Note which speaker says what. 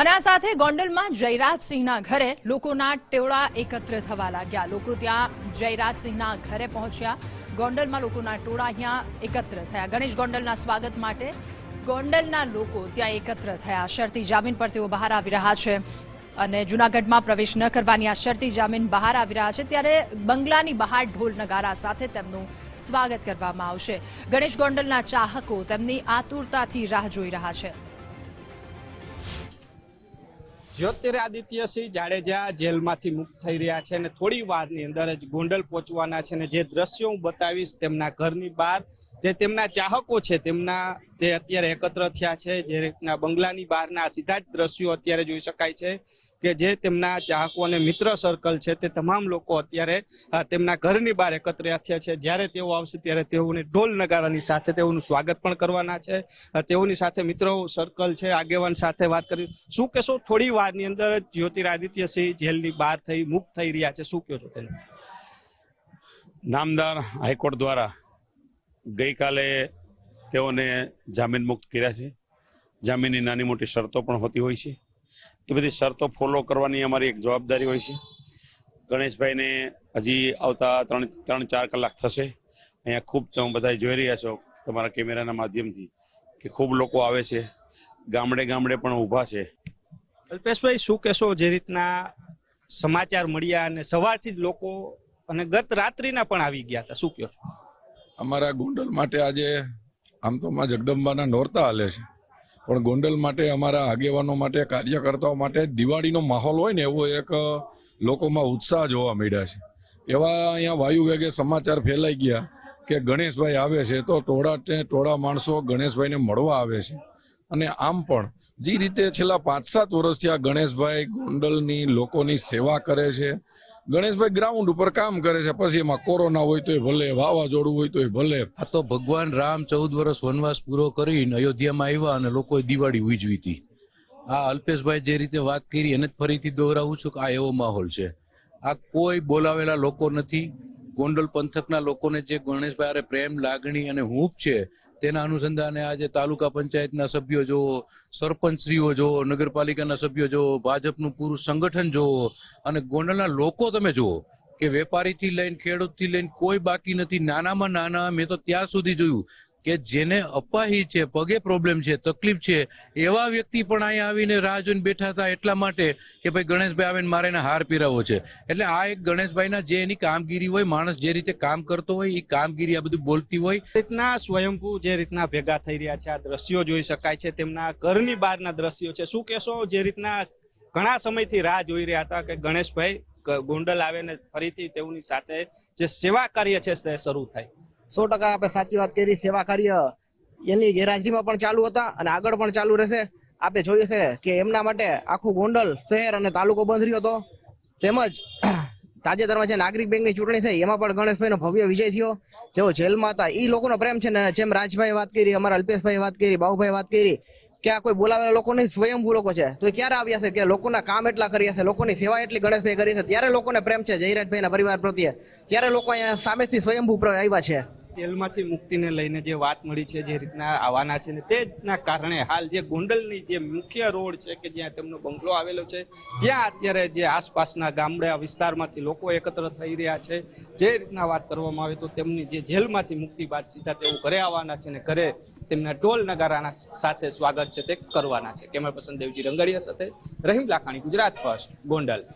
Speaker 1: અને આ સાથે ગોંડલમાં જયરાજસિંહના ઘરે લોકોના ટોળા એકત્ર થવા લાગ્યા. લોકો ત્યાં જયરાજસિંહના ઘરે પહોંચ્યા. ગોંડલમાં લોકોના ટોળા અહીંયા એકત્ર થયા. ગણેશ ગોંડલના સ્વાગત માટે ગોંડલના લોકો ત્યાં એકત્ર થયા. શરતી જામીન પર તેઓ બહાર આવી રહ્યા છે અને જૂનાગઢમાં પ્રવેશ ન કરવાની આ શરતી જામીન બહાર આવી રહ્યા છે ત્યારે બંગલાની બહાર ઢોલ નગારા સાથે તેમનું સ્વાગત કરવામાં આવશે. ગણેશ ગોંડલના ચાહકો તેમની આતુરતાથી રાહ જોઈ રહ્યા છે.
Speaker 2: જ્યોતિરાદિત્યસિંહ જાડેજા જેલમાંથી મુક્ત થઈ રહ્યા છે અને થોડી વારની અંદર જ ગોંડલ પહોંચવાના છે અને જે દ્રશ્યો હું બતાવીશ તેમના ઘરની બહાર જે તેમના ચાહકો છે, તેમના તે અત્યારે એકત્ર થયા છે, જે રીતના બંગલાની બહારના સીધા જ દ્રશ્યો અત્યારે જોઈ શકાય છે કે જે તેમના ચાહકો અને મિત્ર સર્કલ છે, તે તમામ લોકો અત્યારે તેમના ઘરની બહાર એકત્ર થયા છે. જ્યારે તેઓ આવશે, ત્યારે તેઓને ઢોલ નગારાની સાથે તેઓનું સ્વાગત પણ કરવાના છે. તેઓની સાથે મિત્રો સર્કલ છે, આગેવાન સાથે વાત કરી. શું કહેશો? થોડી વારની અંદર જ્યોતિરાદિત્ય સિંહ જેલની બહાર થઈ, મુક્ત થઈ રહ્યા છે. શું કહો છો તેને?
Speaker 3: નામદાર હાઈકોર્ટ દ્વારા ગઈકાલે તેઓને જામીન મુક્ત કર્યા છે. જામીનની નાની મોટી શરતો પણ હોતી હોય છે. એ બધી શરતો ફોલો કરવાની અમારી એક જવાબદારી હોય છે. ગણેશભાઈને હજી આવતા ત્રણ ત્રણ, ચાર કલાક થશે. અહીંયા ખૂબ તમે બધા જોઈ રહ્યા છો તમારા કેમેરાના માધ્યમથી કે ખૂબ લોકો આવે છે. ગામડે ગામડે પણ ઊભા છે.
Speaker 2: અલ્પેશભાઈ શું કહેશો જે રીતના સમાચાર મળ્યા અને સવારથી જ લોકો અને ગત રાત્રિના પણ આવી ગયા હતા? શું કહો
Speaker 4: અમારા ગોંડલ માટે આજે આમ તો માં જગદંબાના નોરતા હાલે છે. પણ ગોંડલ માટે અમારા આગેવાનો માટે, કાર્યકર્તાઓ માટે દિવાળીનો માહોલ હોય ને એવો એક લોકોમાં ઉત્સાહ જોવા મળ્યા છે. એવા અહીંયા વાયુ વેગે સમાચાર ફેલાઈ ગયા કે ગણેશભાઈ આવે છે તો ટોળા ટોળા માણસો ગણેશભાઈને મળવા આવે છે. અને આમ પણ જે રીતે છેલ્લા પાંચ સાત વર્ષથી આ ગણેશભાઈ ગોંડલની લોકોની સેવા કરે છે ગણેશભાઈ ગ્રાઉન્ડ ઉપર કામ કરે છે. પછી એમાં કોરોના હોય તોય ભલે, વાવાઝોડું હોય તોય ભલે.
Speaker 5: આ તો ભગવાન રામ ચૌદ વર્ષ વનવાસ પૂરો કરીને અયોધ્યામાં આવ્યા અને લોકોએ દિવાળી ઉજવી હતી. આ અલ્પેશભાઈ જે રીતે વાત કરી, એને જ ફરીથી દોહરાવું છું કે આ એવો માહોલ છે. આ કોઈ બોલાવેલા લોકો નથી. ગોંડલ પંથકના લોકોને જે ગણેશભાઈ પ્રેમ, લાગણી અને હૂંફ છે તેના અનુસંધાને આજે તાલુકા પંચાયતના સભ્યો જોવો સરપંચશ્રીઓ જોવો નગરપાલિકાના સભ્યો જોવો ભાજપનું પૂરું સંગઠન જોવો અને ગોંડલના લોકો તમે જુઓ કે વેપારીથી લઈને ખેડૂતથી લઈને કોઈ બાકી નથી. નાનામાં નાના, મેં તો ત્યાં સુધી જોયું. કે જેને અપાહી છે, પગે પ્રોબ્લેમ છે, તકલીફ છે, એવા વ્યક્તિ પણ અહીંયા આવીને રાહ જોઈને બેઠા હતા એટલા માટે કે ભાઈ ગણેશભાઈ આવીને મારે એને હાર પીરાવો છે. એટલે આ એક ગણેશભાઈના જે એની કામગીરી હોય, માણસ જે રીતે કામ કરતો હોય, એ કામગીરી આ બધું બોલતી હોય.
Speaker 2: રીતના સ્વયંભૂ જે રીતના ભેગા થઈ રહ્યા છે, આ દ્રશ્યો જોઈ શકાય છે, તેમના ઘરની બહારના દ્રશ્યો છે. શું કહેશો, જે રીતના ઘણા સમયથી રાહ જોઈ રહ્યા હતા કે ગણેશભાઈ ગોંડલ આવે ને ફરીથી તેઓની સાથે જે સેવા કાર્ય છે તે શરૂ થાય.
Speaker 6: સો ટકા આપણે સાચી વાત કરી, સેવા કાર્ય એની ગેરહાજરીમાં પણ ચાલુ હતા અને આગળ પણ ચાલુ રહેશે. આપણે જોઈએ છે કે એમના માટે આખું ગોંડલ, શહેર અને તાલુકો બંધ રહ્યો હતો. તેમજ તાજેતરમાં જે નાગરિક બેંકની ચૂંટણી થઈ, એમાં પણ ગણેશભાઈનો ભવ્ય વિજય થયો. જેઓ જેલમાં હતા એ લોકોનો પ્રેમ છે ને, જેમ રાજભાઈ વાત કરી, અમારા અલ્પેશભાઈ વાત કરી બાહુભાઈ વાત કરી કે આ કોઈ બોલાવેલા લોકો નહીં સ્વયંભૂ લોકો છે? તો ક્યારે આવ્યા છે? કે લોકોના કામ એટલા કર્યા છે? લોકોની સેવા એટલી ગણેશભાઈ કરી છે? ત્યારે લોકોને પ્રેમ છે જયરાજભાઈના પરિવાર પ્રત્યે? ત્યારે લોકો અહીંયા સામેથી સ્વયંભૂ આવ્યા છે?
Speaker 2: જેલમાંથી મુક્તિને લઈને જે વાત મળી છે, જે રીતના આવવાના છે ને તે જ કારણે હાલ જે ગોંડલની જે મુખ્ય રોડ છે કે જ્યાં તેમનો બંગલો આવેલો છે, ત્યાં અત્યારે જે આસપાસના ગામડા વિસ્તારમાંથી લોકો એકત્ર થઈ રહ્યા છે. જે રીતના વાત કરવામાં આવે તો તેમની જે જેલમાંથી મુક્તિ બાદ સીધા તેઓ ઘરે આવવાના છે ને ઘરે તેમના ઢોલ નગારાના સાથે સ્વાગત છે તે કરવાના છે. કેમેરા પસંદ દેવજી રંગડિયા સાથે રહીમ લાખાણી, ગુજરાત ફર્સ્ટ, ગોંડલ.